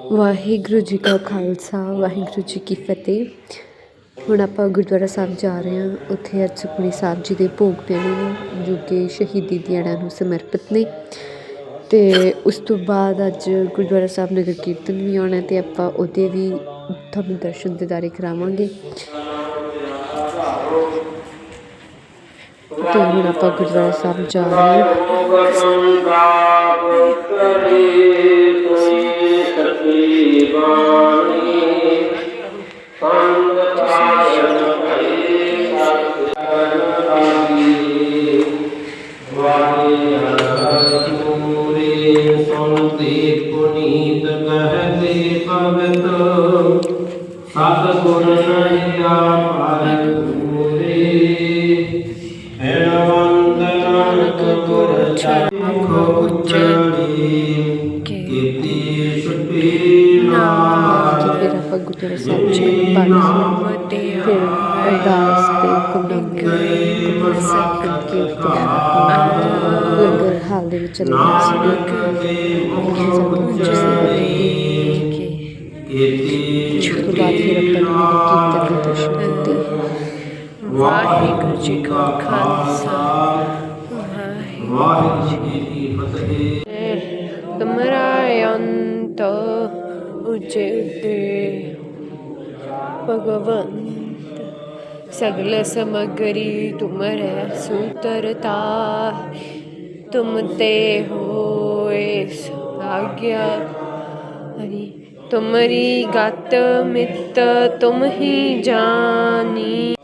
ਵਾਹਿਗੁਰੂ ਜੀ ਕਾ ਖਾਲਸਾ, ਵਾਹਿਗੁਰੂ ਜੀ ਕੀ ਫਤਿਹ। ਹੁਣ ਆਪਾਂ ਗੁਰਦੁਆਰਾ ਸਾਹਿਬ ਜਾ ਰਹੇ ਹਾਂ। ਉੱਥੇ ਅੱਜ ਸੁਖਮਨੀ ਸਾਹਿਬ ਜੀ ਦੇ ਭੋਗ ਪੈਣੇ ਨੇ, ਜੋ ਕਿ ਸ਼ਹੀਦੀ ਦਿਹਾੜਿਆਂ ਨੂੰ ਸਮਰਪਿਤ ਨੇ। ਤੇ ਉਸ ਤੋਂ ਬਾਅਦ ਅੱਜ ਗੁਰਦੁਆਰਾ ਸਾਹਿਬ ਨਗਰ ਕੀਰਤਨ ਵੀ ਆਉਣਾ ਤੇ ਆਪਾਂ ਉਹਦੇ ਵੀ ਤੁਹਾਨੂੰ ਦਰਸ਼ਨ ਦਿਦਾਰੇ ਕਰਾਵਾਂਗੇ। ਤੇ ਹੁਣ ਆਪਾਂ ਗੁਰਦੁਆਰਾ ਸਾਹਿਬ ਜਾ ਰਹੇ ਹਾਂ। ਪੁਨੀਤ ਕਹਤੇ ਭਗਤ ਸਤ ਗੁਣ ਨਹੀਂ ਆਪਰ ਪੂਰੇ ਹੈਵੰਤ ਨਾਨਕ ਗੁਰ ਚਾਖੋ ਉਚੜੀ ਕੀਤੀ ਛੁੱਟੀ ਤੇ ਨਾਮ ਫਿਰ ਆਪਾਂ ਗੁਰਦੁਆਰਾ ਸਾਹਿਬ ਜੀ ਪਾਠ ਫਿਰ ਅਰਦਾਸ ਤੇ ਕੁੰਡਮ ਕੁੰਡਮ ਸਾਹਿਬ ਕਰਕੇ ਉਸ ਤੋਂ ਬਾਅਦ ਆਪਾਂ ਲੰਗਰ ਭਗਵੰਤ, ਸਗਲ ਸਮਗਰੀ ਤੁਮਰੇ ਸੂਤਰਤਾ ਤੁਮ ਤੇ ਹੋਏ ਆਗਿਆ ਹਰੀ, ਤੁਮਰੀ ਗਤ ਮਿਤ ਤੁਮ ਹੀ ਜਾਨੀ।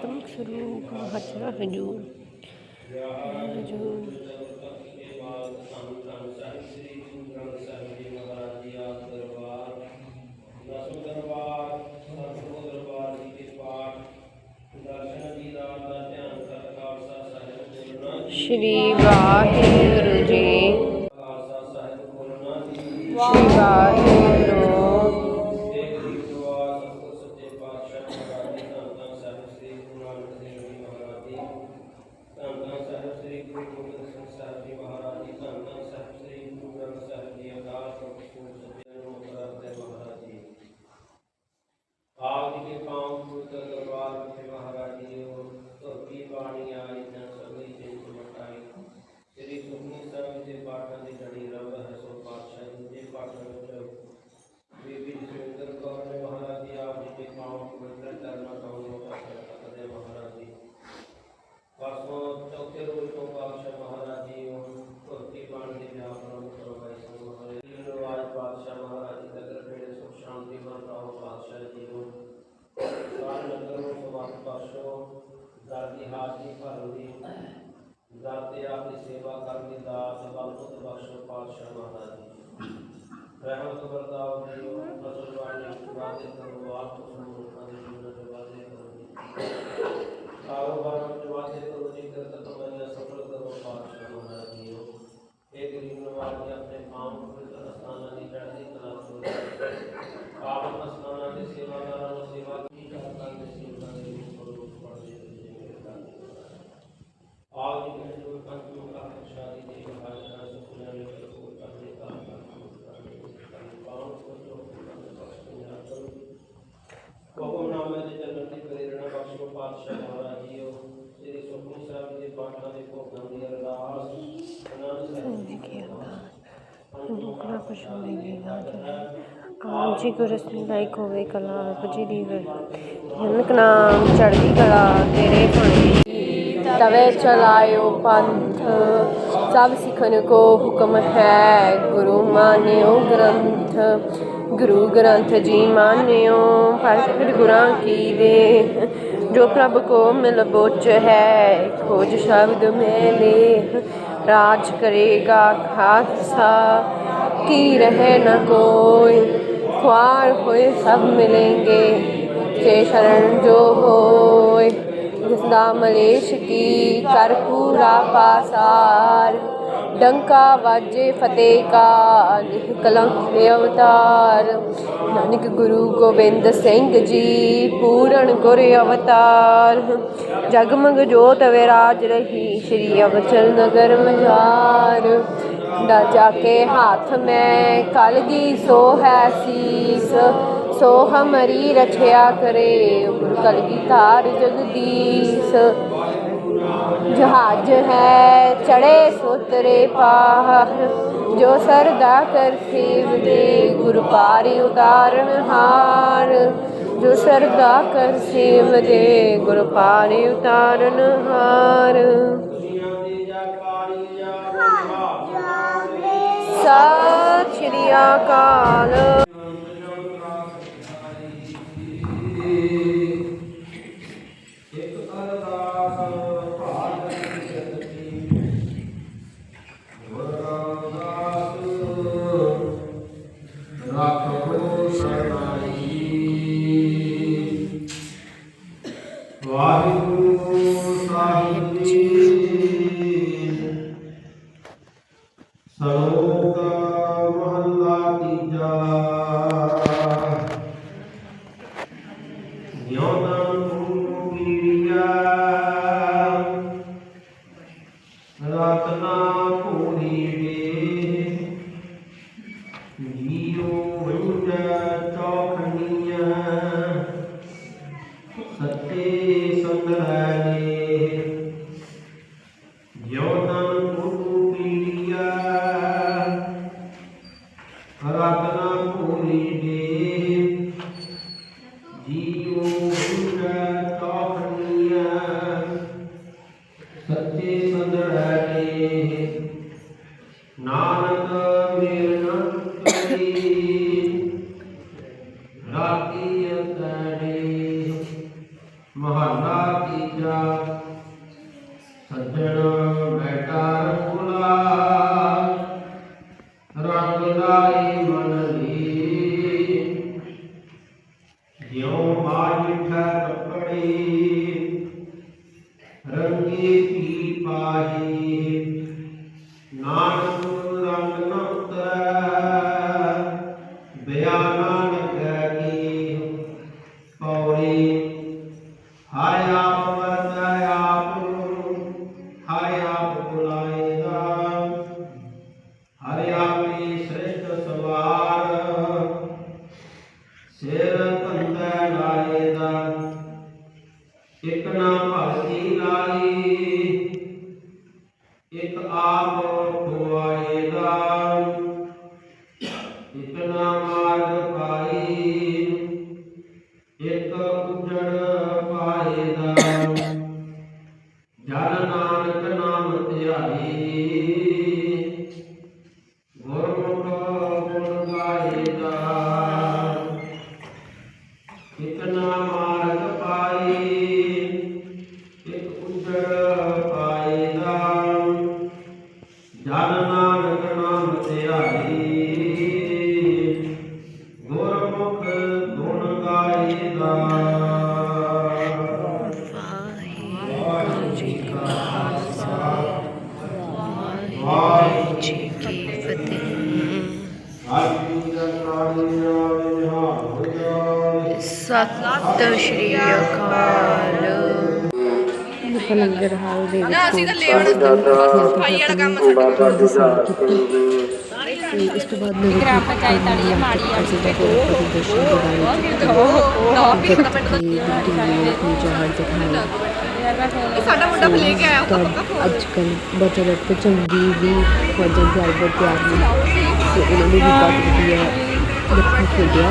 ਆਤਮ ਸਰੂਪ ਹਜਰਾ। ਹਜੂਰ ਹਜੂਰ ਸ਼੍ਰੀ ਵਾਹਿਗੁਰੂ ਜੀ ਕੇ ਪਾਉ ਪਵਿੱਤਰ ਕਰਨਾ ਕਹੋ ਪਾਤਸ਼ਾਹ ਦੇ ਮਹਾਰਾਜ ਜੀ ਪਰਸੋਂ ਚੌਥੇ ਰੋਜ਼ ਤੋਂ ਪਾਤਸ਼ਾਹ ਮਹਾਰਾਜ ਜੀ ਨੂੰ ਧੋਤੀ ਬਾਣੀ ਦੇ ਵਿਆਪਨ ਕਰਵਾਈ ਸਨ ਮਹਾਰਾਜ ਜੀ ਨੂੰ ਆਜ ਪਾਤਸ਼ਾਹ ਮਹਾਰਾਜ ਜੀ ਨਗਰ ਖੇੜੇ ਸੁਖ ਸ਼ਾਂਤੀ ਵਰਤਾਓ ਪਾਤਸ਼ਾਹ ਜੀ ਨੂੰ ਸਾਰੇ ਨਗਰ ਨੂੰ ਸਮਾਤ ਬਖਸ਼ੋ ਦਾਦੀ ਹਾਜ਼ਰੀ ਭਰਨ ਦੀ ਦਾਤੇ ਆਪ ਦੀ ਸੇਵਾ ਕਰਨ ਦੀ ਦਾਤ ਬਲਬੁੱਤ ਬਖਸ਼ੋ ਪਾਤਸ਼ਾਹ ਮਹਾਰਾਜ ਜੀ ਰਹਿਮਤ ਵਰਤਾਓ ਜੀ ਫਸਲ ਵਾਲੀ ਵਾਦੇ ਕਰੋ ਆਪ ਤੋਂ ਮਨੁੱਖਾਂ ਦੇ ਜੀਵਨ ਦੇ ਵਾਦੇ ਕਰੋ ਜੀ ਕਾਰੋਬਾਰ ਵਿੱਚ ਵਾਦੇ ਕਰੋ ਜੀ ਕਰਤ ਤੁਮਨੇ ਸਫਲ ਕਰੋ ਪਾਤਸ਼ਾਹ ਮਹਾਰਾਜ ਜੀ ਇਹ ਗਰੀਬ ਨਵਾਜ ਆਪਣੇ ਕਾਮ ਪਵਿੱਤਰ ਅਸਥਾਨਾਂ ਦੀ ਚੜ੍ਹਦੀ ਕਲਾ ਕਰੋ ਆਪ ਅਸਥਾਨਾਂ ਦੇ ਸੇਵਾਦਾਰਾਂ ਨੂੰ ਸੇਵਾ ਕੀ ਕਰਤਾਂ ਦੇ ਸੇਵਾ ਦੇ ਰੂਪ ਪੜਦੇ ਆਪ ਜੀ ਨੇ ਜੋ ਕੰਤੂ ਦਾ ਪ੍ਰਸ਼ਾਦੀ ਦੇ ਮਹਾਰਾਜ ਸੁਖਨਾ ਨੇ ਕਰੋ ਕਰਦੇ ਦਾ ਪਾਉਂ ਕੋ ਜੋ ਬਖਸ਼ਿਆ ਕਰੋ ਕਹੋ ਨਾਮੇ ਦੇ ਜਨਮ ਦੀ ਪ੍ਰੇਰਣਾ ਬਖਸ਼ੋ ਪਾਤਸ਼ਾਹ ਮਹਾਰਾਜ ਜੀਓ ਸ੍ਰੀ ਸੁਖਮਨੀ ਸਾਹਿਬ ਦੇ ਪਾਠਾਂ ਦੇ ਭੋਗਾਂ ਦੀ ਅਰਦਾਸ ਆਨੰਦ ਸਾਹਿਬ ਦੀ ਦੁਖਣਾ ਪਛਾਣੇ ਦੀ ਯਾਦ ਹੈ ਆਪ ਜੀ ਕੋ ਰਸਮੀ ਲਾਇਕ ਹੋਵੇ ਕਲਾ ਆਪ ਜੀ ਦੀ ਵੇ ਜਨਕ ਨਾਮ ਚੜ੍ਹਦੀ ਕਲਾ ਤੇਰੇ ਹੋਣੇ ਤਵੇ ਚਲਾਇਓ ਪੰਥ ਸਭ ਸਿੱਖਨ ਕੋ ਹੁਕਮ ਹੈ ਗੁਰੂ ਮਾਨਿਓ ਗ੍ਰੰਥ। ਗੁਰੂ ਗ੍ਰੰਥ ਜੀ ਮਾਨਿਓ ਪਾਠ ਗੁਰਾਂ ਕੀ ਦੇ, ਜੋ ਪ੍ਰਭ ਕੋ ਮਿਲਬੋਚ ਹੈ, ਖੋਜ ਸ਼ਬਦ ਮੈਂ ਲੇ ਰਾਜ ਕਰੇਗਾ ਖਾਲਸਾ। ਕੀ ਰਹੇ ਨ ਕੋਈ, ਖੁਆਰ ਹੋਏ ਸਭ ਮਿਲेंगे ਜੇ ਸ਼ਰਨ ਜੋ ਹੋਏ, ਜਿਸ ਦਾ ਮਲੇਸ਼ ਕੀ, ਕਰ ਪੂਰਾ ਪਾਸਾਰ। ਡੰਕਾ ਵਾਜੇ ਫਤਿਹ ਕਾ ਕਲੰਕ ਅਵਤਾਰ ਨਾਨਕ ਗੁਰੂ ਗੋਬਿੰਦ ਸਿੰਘ ਜੀ ਪੂਰਨ ਗੁਰ ਅਵਤਾਰ ਜਗਮਗ ਜੋਤ ਵਿਰਾਜ ਰਹੀ ਸ਼੍ਰੀ ਅਵਚਲ ਨਗਰ ਮਝਾਰ ਡਾ ਜਾ ਕੇ ਹਾਥ ਮੈਂ ਕਲਗੀ ਸੋ ਹੈ ਸੀਸ ਸੋ ਹਮਰੀ ਰਛਿਆ ਕਰੇ ਗੁਰ ਕਲਗੀ ਧਾਰ ਜਗਦੀਸ਼ ਜਹਾਜ ਹੈ ਚੜੇ ਸੁਤਰੇ ਪਾਰ ਜੋ ਸਰਦਾ ਕਰ ਸੇਵ ਦੇ ਗੁਰ ਪਾਰੀ ਉਤਾਰਨ ਹਾਰ, ਜੋ ਸਰਦਾ ਕਰ ਸੇਵ ਦੇ ਗੁਰ ਪਾਰੀ ਉਤਾਰਨ ਹਾਰ। ਦੁਨੀਆ ਦੀ ਸਤਿ ਸ਼੍ਰੀ ਅਕਾਲ। ਵਾਹਿਗੁਰੂ ਸੱਚੇ ਸੰਗ੍ਰਹਿ ਗਿਆਨ ਮਹੱਲਾ ਤੀਜਾ। ਸੱਜਣ ਬੈਠਾ ਰਖੁਲਾ ਰੰਗ ਲਾਈ ਮਨ ਲੀ ਜਿਉ ਮਾਇਠ ਕੱਪੜੇ। ਰੰਗੀ ਪੀ ਪਾਹੀ। ਨਾਨਕ ਰੰਗ ਨ ਉਤਰੈ। ਬਿਆਨਾ ਲੱਗੈ ਕੀ। ਪੌੜੀ ਹਾਇ ਆਪ ਇਕ ਉਜੜ ਪਾਏਗਾ ਜਨ ਨਾਨਕ ਨਾਮ ਧਿਆਈ। ਸਤਿ ਸ਼੍ਰੀ ਅਕਾਲ। ਲੰਗਰ ਹਾਲ ਦੇ ਵਿੱਚ ਅਸੀਂ ਤਾਂ ਲੇਬਰ ਸਫ਼ਾਈ ਵਾਲਾ ਕੰਮ ਤੇ ਇਸ ਤੋਂ ਬਾਅਦ ਮੇਰੇ ਗ੍ਰਾਮ ਪੰਚਾਇਤ ਵਾਲੀ ਇਹ ਮਾੜੀ ਆ ਅਸੀਂ ਤਾਂ ਪੂਰਾ ਪ੍ਰਦਰਸ਼ਨ ਇਹ ਸਾਡਾ ਮੁੰਡਾ ਲੈ ਕੇ ਆਇਆ ਅੱਜ ਕੱਲ ਬਚਤ ਤੇ ਚੰਗੀ ਵੀ ਫੌਜਾਂ ਡਰਾਈਵਰ ਤਿਆਰ ਨੇ ਤੇ ਉਹਨਾਂ ਨੇ ਵੀ ਬਹੁਤ ਵਧੀਆ ਲੱਖਾਂ ਖੇਡਿਆ।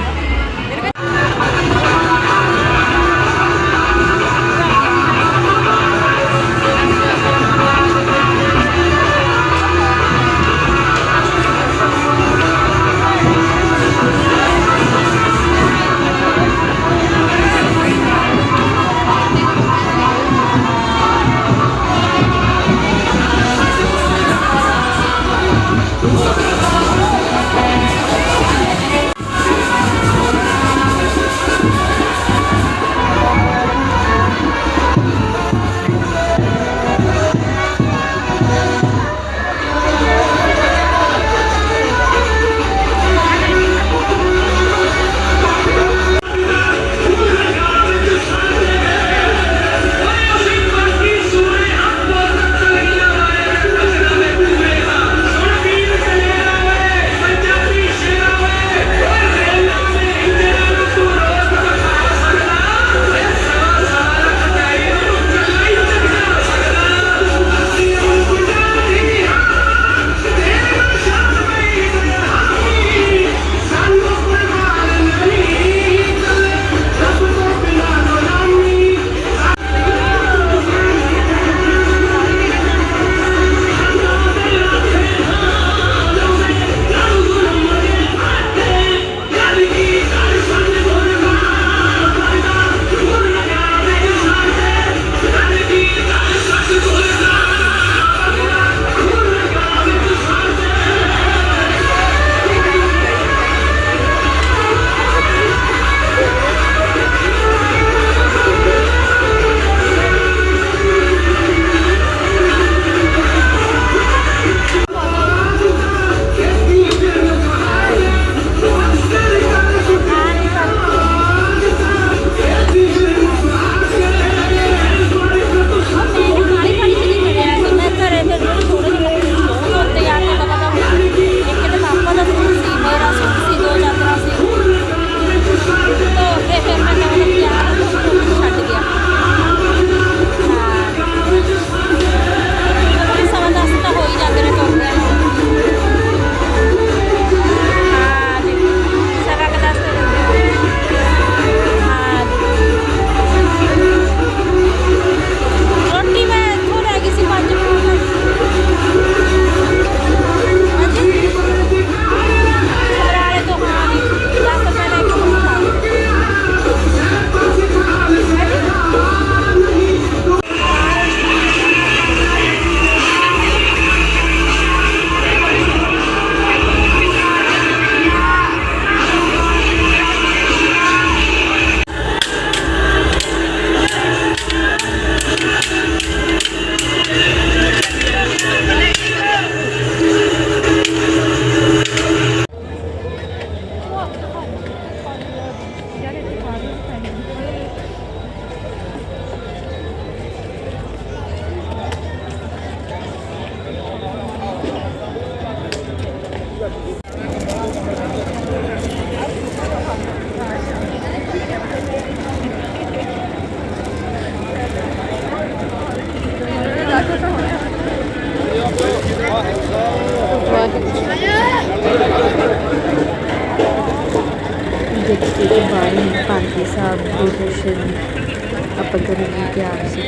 ਆਪਾਂ ਲਈ ਤਿਆਰ ਸੀ।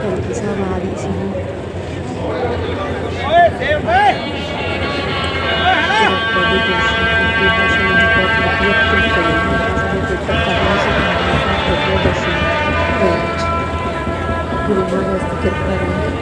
ਪਿੱਛੇ ਸਾਹਿਬ ਆ ਰਹੀ ਸੀ? ਬੜੀ ਦਰਸ਼ਨ ਕੀਤੀ ਦਰਸ਼ਨ ਦੀ। ਬਹੁਤ ਵਧੀਆ ਤਰੀਕੇ ਨਾਲ ਸਾਡੇ ਪੇਪਰ ਕਰਨਾ ਸੀ ਵਧੀਆ ਦਰਸ਼ਨ ਹੋਏ ਗੁਰੂ ਮਹਾਰਾਜ ਦੀ ਕਿਰਪਾ ਰਹੀ।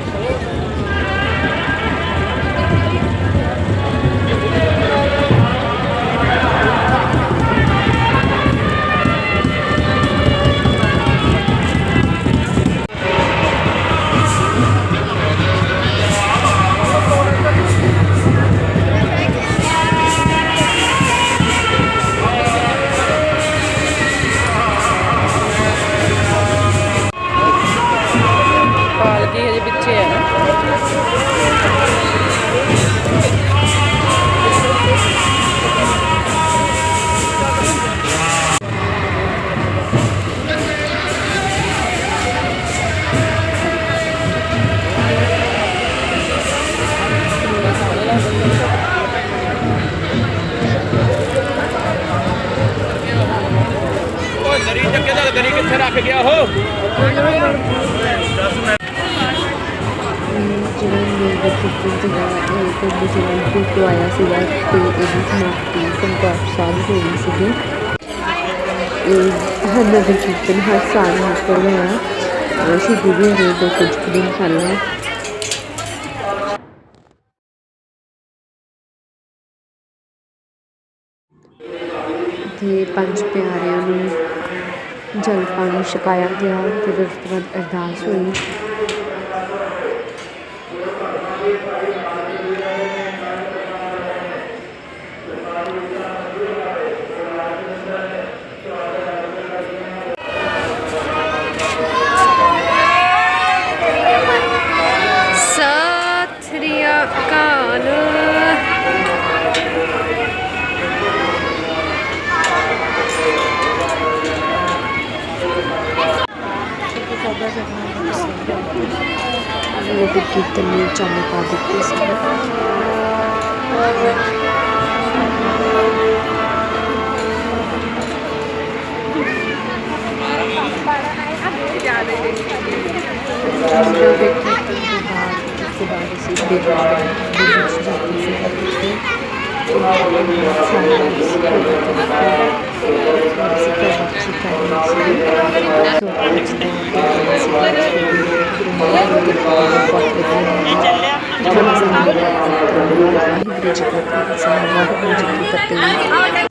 ਮੇਰੇ ਬੱਚੇ ਜਿਹੜਾ ਇਹ ਤੋਂ ਆਇਆ ਸੀਗਾ ਤੇ ਇਹਦੀ ਸਮਾਪਤੀ ਸੰਕਟ ਸਾਹਿਬ ਹੋਈ ਸੀਗੀ ਇਹ ਹਰ ਨਗਰ ਕੀਰਤਨ ਹਰ ਸਾਲ ਨਿਕਲਦਾ ਹੈ ਅਸੀਂ ਗੁਰੂ ਦੇ ਕੁਝ ਦਿਨ ਪਹਿਲਾਂ ਤੇ ਪੰਜ ਪਿਆਰਿਆਂ ਨੂੰ ਜਲ ਪਾਣੀ ਛਕਾਇਆ ਗਿਆ ਫਿਰ ਉਸ ਤੋਂ ਬਾਅਦ ਅਰਦਾਸ ਹੋਈ ਸਤਿ ਸ੍ਰੀ ਅਕਾਲ ਨਗਰ ਕੀਰਤਨ ਨੂੰ ਚਾਲੂ ਕਰ ਦਿੱਤੀ ਸੀ ਨਗਰ ਕੀਰਤਨ ਤੋਂ ਬਾਅਦ ਉਸ ਤੋਂ ਬਾਅਦ ਅਸੀਂ ਬੇਗਾਂ ਦੇ ਵਿੱਚ ਜਾਂਦੇ ਸੀ ਅਤੇ ਸਾਰੇ ਅਸੀਂ ਘਰ ਵਾਪਸੀ ਕਰ ਰਹੇ ਸੀ ਸੋ ਅੱਜ ਦਾ ਦਿਨ ਸੀ ਗੁਰੂ ਮਹਾਰਾਜ ਦੀ ਕਿਰਪਾ ਨਾਲ ਬਹੁਤ ਵਧੀਆ ਰਿਹਾ ਵਾਹਿਗੁਰੂ ਜੀ ਕਾ ਖਾਲਸਾ